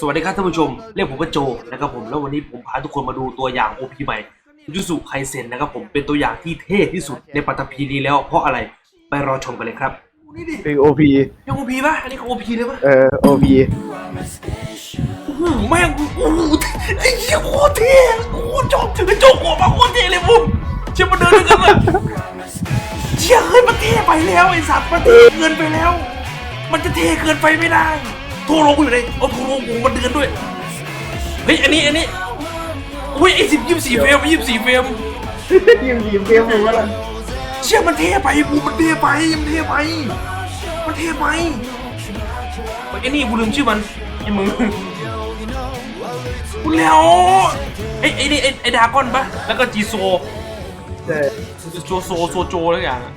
สวัสดีครับท่านผู้ชม เรียกผมว่าโจนะครับผมแล้ววันนี้ผมพาทุกคนมาดูตัวอย่าง OP ใหม่ยูสุไคเซนนะครับผมเป็นตัวอย่างที่เท่ที่สุดในปัตตภีนี้แล้วเพราะอะไรไปรอชมกันเลยครับนี่ดิเพลงโอพียัง OP ป่ะอันนี้ก็ OP เลยป่ะเออโอพีโอ้โหแม่งโอ้โหไอ้เหี้ยโคตรเท่โคตรชอบไอ้โจโกะมาโคตรเท่เลยบุ้มเชื่อมาเดินด้วยกันเลยเชี่ยเฮ้ยมันเท่ไปแล้วไอ้สัตว์มันเท่เกินไปแล้ว มันจะเท่เกินไปไม่ได้ โทรลงอยู่เลยเอาโทรลงกูมาเดินด้วย เฮ้ย อันนี้ อันนี้ อุ้ยไอ้สิบยี่สิบสี่เฟรมยี่สิบสี่เฟรมยิมยิมเกมมึงว่าล่ะเชี่ยมันเท่ไปบูมันเท่ไป มันเท่ไป มันเท่ไปเฮ้ยไอ้นี่กูลืมชื่อมันไอ้มึงกูแล้วไอ้ไอ้นี่ไอ้ไอ้ดากอนปะแล้วก็จีโซ ใช่โจโซโซโจอะไรอย่างอะ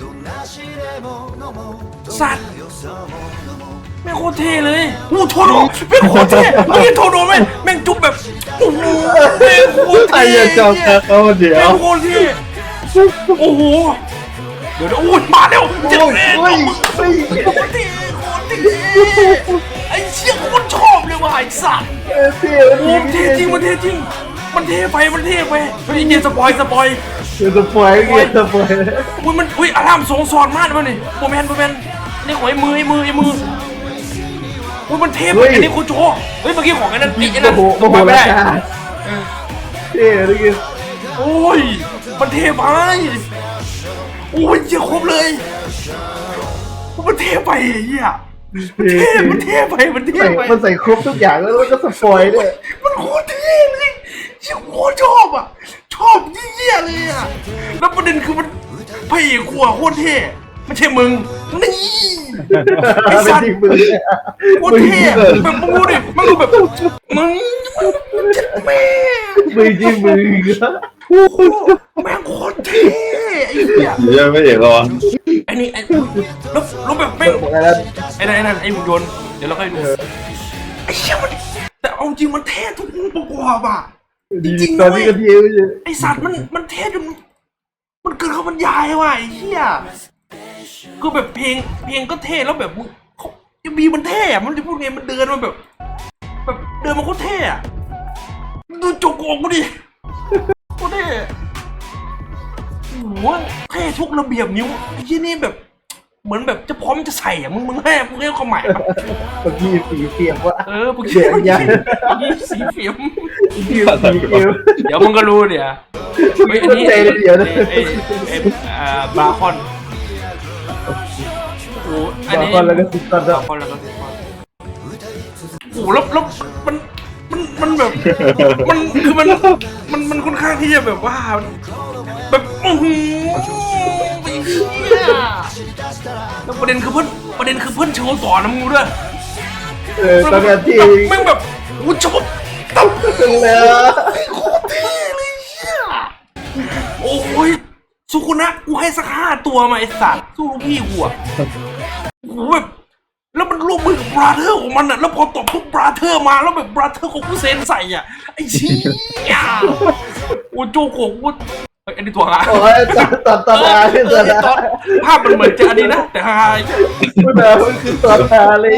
สัตว์แม่งโคตรเท่เลยอู้โทโดแม่งโคตรเท่เมื่อกี้โทโดแม่งแม่งจุ๊บแบบโอ้โหแม่งโคตรไอ้เท่ยังจอมเขาเดี๋ยแม่ว งโคตรเท่โอ้โหเดี๋ยวเดี๋ยวโอ้ยมาเร็วเจ็ดโอ้ยแม่โอ้ยเฮ้ย โคตรเท่โคตรเท่ไอ้เชี่ยโคตรชอบเลยว่ะไอ้สัตว์เออเท่โอ้เท่จริงมันเท่จริง มันเท่ไป มันเท่ไปเฮ้ยเดี๋ยวสปอยสปอย เดี๋ยวสปอยเกมสปอยอุ้ยมันอุ้ยอารามสองสอนมากเลยนี่โมเมนต์โมเมนต์นี่ของไอ้มือไอ้มือไอ้มืออุ้ยมันเทพอันนี้โคโจเฮ้ยเมื่อกี้ของไอ้นั่นไอ้โอ้นั่นโหโอ้โหไม่ราได้คาเท่เลยกินโอ้ยมันเทไปโอ้ยเยี่ยครบเลยมันเทไปไอ้เหี้ยมันเทมันเทไปมันเทใส่ไปมันใส่ครบทุกอย่างแล้วมันก็สปอยด้วยมันโคตรเท่เลยเชี่ยโคตรชอบอะช อบเยี่ยๆเลยอะแล้วประเด็นคือมันพระเอกขัวโคตรเท่ไม่ใช่มึงนี่ไอ้เป็นสัตจริงว์มือโคตรเท่อะแบบมึงดูดิมึงดูแบบมึงแม่มือจริงมือโอ้โหแม่งโคตรเท่ไอ้เหี้ยเหี้ยังไม่เห็นหรอไอ้นี่ไอ้แล้วแล้วแบบแม่งบอกอะไรไอ้นั่นไอ้นั่นไอ้หุ่นยนต์เดี๋ยวเราค่อยดูไอ้เชี่ยมันแต่เอาจริงมันเท่ทุกองค์ประกอบอะ จริงๆตอนนี้ก็เท่ไม่ใช่ไอสัตว์มันมันเท่จนมันเกินคำบรรยายว่ะไอ้เหี้ยคือแบบเพลงเพลงก็เท่แล้วแบบมึงเขาเอ็มบีมันเท่อะมันจะพูดไงมันเดินมาแบบ แบบเดินมาโคตรเท่อะดูจกอกกูดิโคตรเท่โอ้โหเท่ทุกระเบียบนิ้วไอ้ที่นี่แบบ เหมือนแบบจะพร้อมจะใส่อะมึงมึงให้มึงให้ความหมายปะเมื่อกี้สีเสียงว่าเออมึงเดี๋ยวอย่ายี่สีเฟียม สีเสียงเดี๋ยวมึงก็รู้เดี๋ยวเฮ้ยอันนี้ใจเดี๋ยวนะ ไอ้ไอ้อ่าบาคอนโอ้อันบางนี้คนแล้วก็สิบตอนบาคอนแล้วก็สิบคอนโอ้แล้วแล้วมันมันมันแบบมันคือมันมันมันค่อนข้างที่จะแบบว่าแบบอื้อหือไอ้เหี้ยแล้วประเด็นคือเพื่อนประเด็นคือเพื่อนโชว์ต่อนะมึงรู้ด้วย เออตอนนี้ที่ แม่งแบบกูชอบ ตับตึงแล้วโคตรเท่เลยเชี่ยโอ้ยสุกุนะกูให้สักห้าตัวมาไอสัตว์สู้ลูกพี่กูอะโอ้โหแบบแล้วมันร่วมมือกับบราเธอร์ของมันอะแล้วพอตบปุ๊บบราเธอร์มาแล้วแบบบราเธอร์ของกูเซนใส่อะไอ้เชี่ยโอ้โจโกะกูเฮ้ยอันนี้ตัวฮาโอ้ยตอนตอนตอนอาที่ตอนอาภาพมันเหมือนจะอันนี้นะ แต่ฮาพูดนะมันคือตอนอาเลย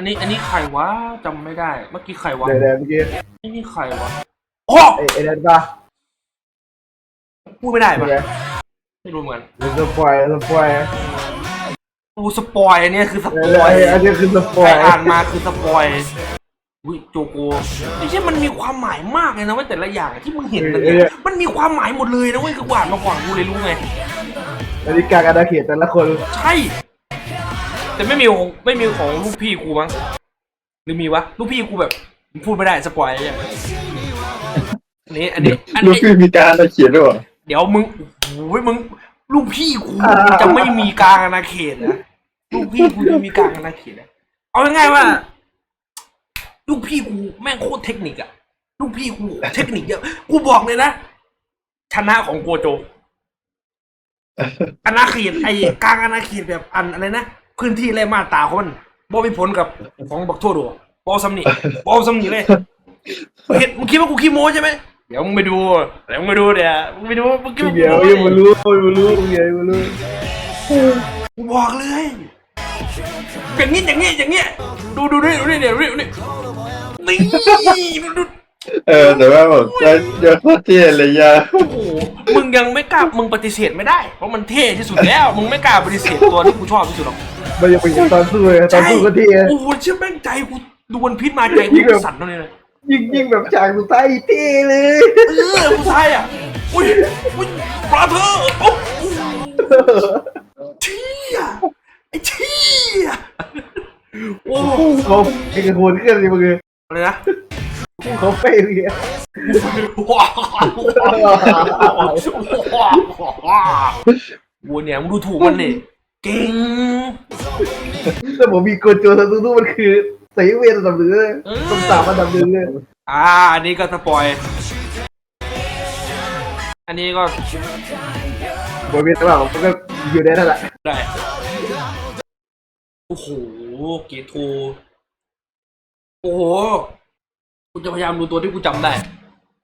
อันนี้อันนี้ใครวะจำไม่ได้ เมื่อกี้ใครวะเดี๋ยวเดี๋ยวเมื่อกี้ไอ้นี่ใครวะโอ้ไอ้ไอ้นั่นปะพูดไม่ได้ปะเดี๋ยวไม่รู้เหมือนเดี๋ยวสปอยสปอยกูสปอยอันเนี้ยคือสเอปออยอันนี้คือสปใคอรยอ่านมาคือสปอยวิโจโกไอ้เช่ยมันมีความหมายมากเลยนะเว่าแต่ละอย่างที่มึงเห็นมันเนี่ยมันมีความหมายหมดเลยนะเว้ยคือกูอ่านมาก่อนกูเลยรู้ไงนาฬิกากาดาเขตแต่ละคน ใช่ แต่ไม่มีของไม่มีของลูกพี่กูมั้งหรือมีวะลูกพี่กูแบบพูดไม่ได้สปอยอะอันนี้อันนี้อันลูกนี้พี่มีการอะไรเขียนด้วยเหรอเดี๋ยวมึงโอ้ยมึงลูกพี่กูจะไม่มีกลางอาณาเขตนะลูกพี่กูจะมีกลางอาณาเขตนะเอาง่ายๆว่า ลูกพี่กูแม่งโคตรเทคนิคอะลูกพี่กูเทคนิคเยอะกูบอกเลยนะชนะของโกโจอาณาเขตไอ้กลางอาณาเขตแบบอันอะไรนะ พื้นที่ไรมาตราของมันบอมีผลกับของบักโทโดบอซัมนี่บอซัมนี่เลยเห็นมึงคิดว่ากูขี้โม้ใช่ไหมเดี๋ยวมึงไปดูเดี๋ยวมึงไปดูเดี๋ยวมึงไปดูมึงคิดว่ากูเดี๋ยวโม้ยังไม่รู้ยังไม่รู้ยังไม่รู้กูบอกเลยอย่างนี้อย่างนี้อย่างนี้ดูดูดิดูดิเดี๋ยวดูดิดูดินี่ดูเออแต่ว่าแบบจะเยอะโคตรเท่เลยยาโอ้โหมึงยังไม่กล้ามึงปฏิเสธไม่ได้ เพราะมันเท่ที่สุดแล้ว มึงไม่กล้าปฏิเสธตัวที่กูชอบที่สุดหรอก มันยังเป็นตอนสู้เลยตอนสู้ก็เที่โอ้โหเชื่อแม่งใจกูดูวันพิษมาใจกูสั่นตรงนี้เลยยิงยิงแบบฉากสุดท้ายเท่เลยเออผู้ชายอะอุ้ยอุ้ยบราเธอร์โอ้โหเชี่ยไอ้เชี่ยโอ้โหเขาไอ้กระโดดขึ้นสิมึงอะไรนะ เขาเฟ้ยเลยว้าววัวเนี่ยมึงดูถูกมันนี่ เก่งแต่ผมมีโกโจซาซูซุมันคือใส่เวทอันดับหนึ่งเลยต้นสามอันดับหนึ่งเลยอ่า อันนี้ก็สปอย อันนี้ก็บทเวทหรือเปล่ามันก็อยู่ในนั่นแหละได้ โอ้โห เกโทโอ้โห กูจะพยายามดูตัวที่กูจำได้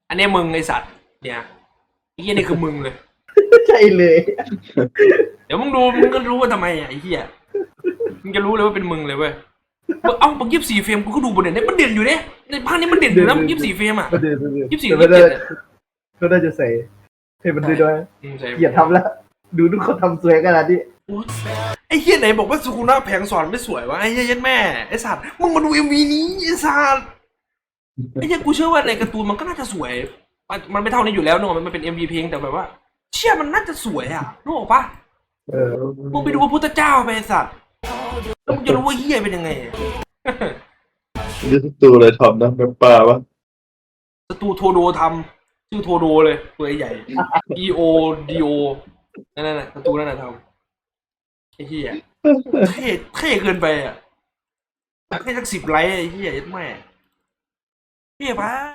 อันนี้มึงไอสัตว์ เนี่ยไอ้เหี้ยนี่คือมึงเลย ใช่เลย เดี๋ยวมึงดูมึงก็รู้ว่าทำไมอะไอ้เหี้ยมึงจะรู้เลยว่าเป็นมึงเลยเว้ยมึงเอ้ามึงยี่สิบสี่เฟรมกูก็ดูบนเนี่ยมันเด่นอยู่เนี่ยในภาคนี้มันเด่นอยู่นะมึงยี่สิบสี่เฟรมอะประเด็นประเด็นยี่สิบสี่แต่ยี่ไม่สิบได้เจ็ดเนี่ยก็น่าจะใส่ให้มันด้วยด้วยอืมใช่อย่าทำแล้ว ดูดูเขาทำสวยขนาดนี้โอ๊ยไอ้เหี้ยไหนบอกว่าสุกุนะแผงสอนไม่สวยวะไอ้เหี้ยยัดแม่ไอ้สัตว์มึงมาดูเอ็มวีนี้ไอ้สัตว์ไอ้เหี้ยกูเชื่อว่าในการ์ตูนมันก็น่าจะสวย มันมันไม่เท่านี้อยู่แล้วเนอะมันเป็นเอ็มวีเพลงแต่แบบว่า เชื่อมันน่าจะสวยอะรู้ปะเออมึงไปดูพระพุทธเจ้าไปไอ้สัตว์แล้วมึงจะรู้ว่าเหี้ยเป็นยังไงอะดิสตูเลยทำนะเป็นป่าวะสตูโทโดทำชื่อโทโดเลยตัวใหญ่ E O D O นั่นน่ะสตูนั่นน่ะทำไอ้เหี้ยเท่เท่เกินไปอะแค่สักสิบไลค์ไอ้เหี้ยยัดแม่เท่ปะ